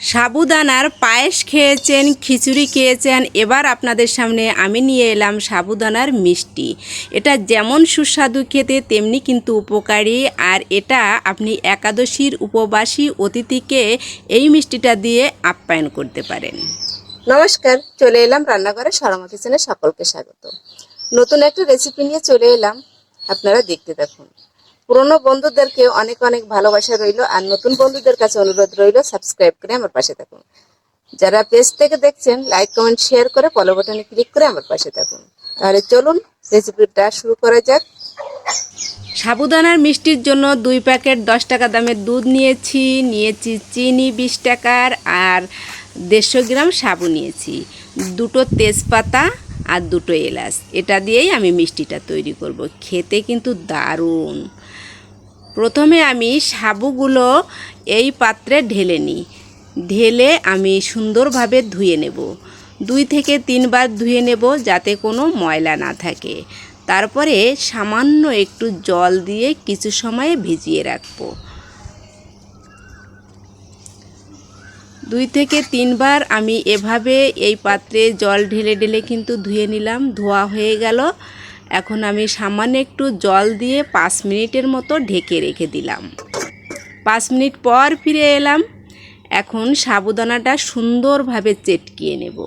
সাবুদানার পায়েস খেয়েছেন, খিচুড়ি খেয়েছেন। এবার আপনাদের সামনে আমি নিয়ে এলাম সাবুদানার মিষ্টি। এটা যেমন সুস্বাদু খেতে, তেমনি কিন্তু উপকারী। আর এটা আপনি একাদশীর উপবাসী অতিথিকে এই মিষ্টিটা দিয়ে আপ্যায়ন করতে পারেন। নমস্কার, চলে এলাম রান্নাঘরে সরমা কিচেনে সকলকে স্বাগত। নতুন একটা রেসিপি নিয়ে চলে এলাম। আপনারা দেখতে দেখুন পুরনো বন্ধুদেরকে অনেক অনেক ভালোবাসা রইল, আর নতুন বন্ধুদের কাছে অনুরোধ রইল সাবস্ক্রাইব করে আমার পাশে থাকুন। যারা পেজ থেকে দেখছেন লাইক কমেন্ট শেয়ার করে ফলো বাটনে ক্লিক করে আমার পাশে থাকুন। তাহলে চলুন রেসিপিটা শুরু করা যাক। সাবুদানার মিষ্টির জন্য দুই প্যাকেট দশ টাকা দামের দুধ নিয়েছি নিয়েছি চিনি বিশ টাকার, আর দেড়শো গ্রাম সাবু নিয়েছি। দুটো তেজপাতা আর দুটো এলাচ। এটা দিয়েই আমি মিষ্টিটা তৈরি করব। খেতে কিন্তু দারুণ। প্রথমে আমি সাবুগুলো এই পাত্রে ঢেলে নিই। ঢেলে আমি সুন্দরভাবে ধুয়ে নেব। দুই থেকে তিনবার ধুয়ে নেব যাতে কোনো ময়লা না থাকে। তারপরে সামান্য একটু জল দিয়ে কিছু সময়ে ভিজিয়ে রাখব। দুই থেকে তিনবার আমি এভাবে এই পাত্রে জল ঢেলে ঢেলে কিন্তু ধুয়ে নিলাম, ধোয়া হয়ে গেল। এখন আমি সামান্য একটু জল দিয়ে পাঁচ মিনিটের মতো ঢেকে রেখে দিলাম। পাঁচ মিনিট পর ফিরে এলাম। এখন সাবুদানাটা সুন্দরভাবে চেটকিয়ে নেব।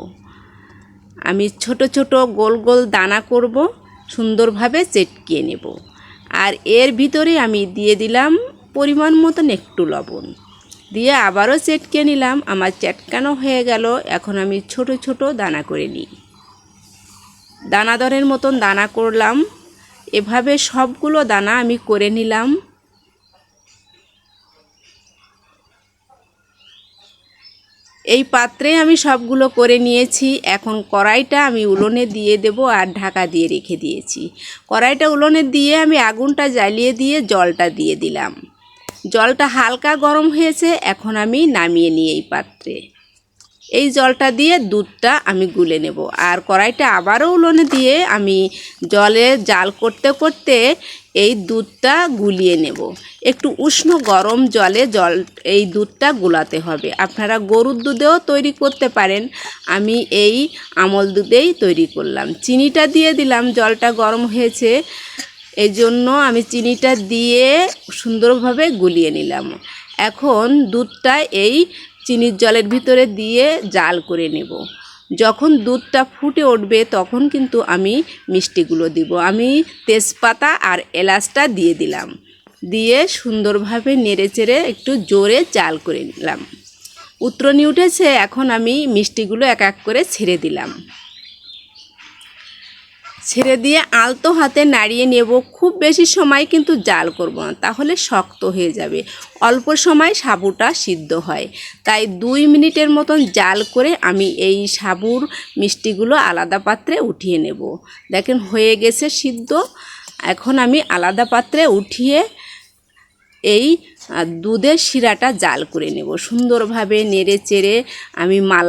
আমি ছোট ছোট গোল গোল দানা করব, সুন্দরভাবে চেটকিয়ে নেব। আর এর ভিতরে আমি দিয়ে দিলাম পরিমাণ মতন একটু লবণ। দিয়ে আবারও চেটকে নিলাম। আমার চেটকানো হয়ে গেল? এখন আমি ছোট ছোট দানা করে নিই। দানাদরের মতন দানা করলাম। এভাবে সবগুলো দানা আমি করে নিলাম। এই পাত্রে আমি সবগুলো করে নিয়েছি। এখন কড়াইটা আমি উলোনে দিয়ে দেব আর ঢাকা দিয়ে রেখে দিয়েছি। কড়াইটা উলোনে দিয়ে আমি আগুনটা জ্বালিয়ে দিয়ে জলটা দিয়ে দিলাম। জলটা হালকা গরম হয়েছে, এখন আমি নামিয়ে নিই এই পাত্রে। এই জলটা দিয়ে দুধটা আমি গুলে নেব। আর কড়াইটা আবারও উলোনে দিয়ে আমি জলে জাল করতে করতে এই দুধটা গুলিয়ে নেব। একটু উষ্ণ গরম জলে জল, এই দুধটা গুলাতে হবে। আপনারা গরুর দুধেও তৈরি করতে পারেন। আমি এই আমল দুধেই তৈরি করলাম। চিনিটা দিয়ে দিলাম, জলটা গরম হয়েছে। এই জন্য আমি চিনিটা দিয়ে সুন্দরভাবে গুলিয়ে নিলাম। এখন দুধটা এই চিনির জলের ভিতরে দিয়ে জাল করে নেব। যখন দুধটা ফুটে উঠবে তখন কিন্তু আমি মিষ্টিগুলো দিব। আমি তেজপাতা আর এলাচটা দিয়ে দিলাম। দিয়ে সুন্দরভাবে নেড়েচেড়ে একটু জোরে জাল করে নিলাম। উত্তরনি উঠেছে, এখন আমি মিষ্টিগুলো এক এক করে ছেড়ে দিলাম। ছেড়ে দিয়ে আলতো হাতে নাড়িয়ে নেব। খুব বেশি সময় কিন্তু জাল করব না, তাহলে শক্ত হয়ে যাবে। অল্প সময় সাবুটা সিদ্ধ হয়। তাই দুই মিনিটের মতন জাল করে আমি এই সাবুর মিষ্টিগুলো আলাদা পাত্রে উঠিয়ে নেব। দেখেন হয়ে গেছে সিদ্ধ। এখন আমি আলাদা পাত্রে উঠিয়ে এই দুধের শিরাটা জাল করে নেব। সুন্দরভাবে নেড়ে চেড়ে আমি মালা